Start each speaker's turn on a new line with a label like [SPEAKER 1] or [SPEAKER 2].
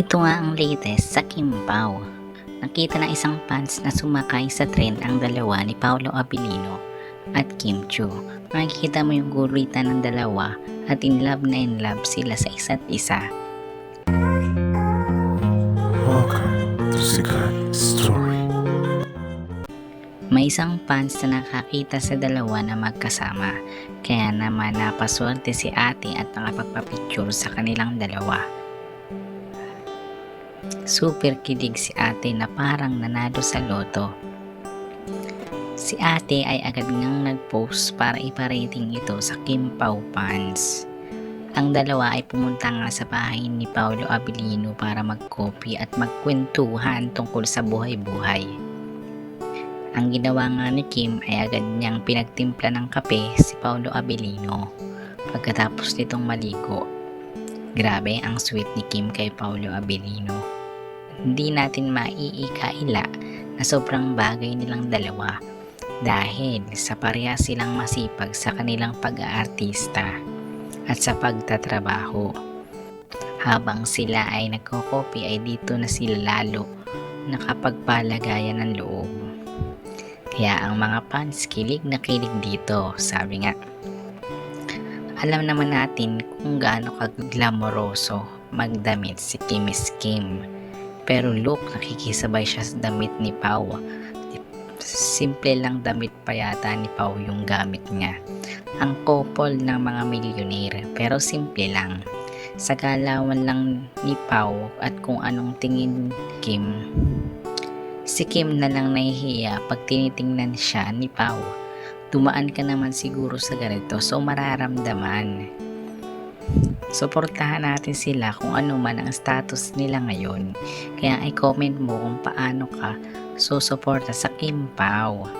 [SPEAKER 1] Ito nga ang latest sa Kimbao. Nakita ng isang fans na sumakay sa trend ang dalawa ni Paolo Abilino at Kim Chu. Makikita mo yung guritan ng dalawa at in love na in love sila sa isa't isa.
[SPEAKER 2] Welcome to Sikat Story.
[SPEAKER 1] May isang fans na nakakita sa dalawa na magkasama. Kaya naman napaswerte si ate at nakapagpapicture sa kanilang dalawa. Super kilig si ate na parang nanalo sa loto. Si ate ay agad ngang nag-post para iparating ito sa Kim Pao fans. Ang dalawa ay pumunta nga sa bahay ni Paolo Abilino para magkopi at magkwentuhan tungkol sa buhay-buhay. Ang ginawa nga ni Kim ay agad niyang pinagtimpla ng kape si Paolo Abilino pagkatapos nitong maligo. Grabe ang sweet ni Kim kay Paolo Abilino. Hindi natin maiikaila na sobrang bagay nilang dalawa dahil sa pareha silang masipag sa kanilang pag-aartista at sa pagtatrabaho. Habang sila ay nagkokopi ay dito na sila lalo nakapagpalagayan ng loob. Kaya ang mga fans kilig na kilig dito, sabi nga. Alam naman natin kung gaano kaglamoroso magdamit si Kim is Kim. Pero look, nakikisabay siya sa damit ni Pau. Simple lang damit pa yata ni Pau yung gamit niya. Ang couple ng mga milyonere, pero simple lang. Sa galawan lang ni Pau at kung anong tingin Kim, Si Kim na lang nahihiya pag tinitingnan siya ni Pau. Dumaan ka naman siguro sa ganito so mararamdaman. Suportahan natin sila kung ano man ang status nila ngayon. Kaya i-comment mo kung paano ka susuporta sa Kim Pao.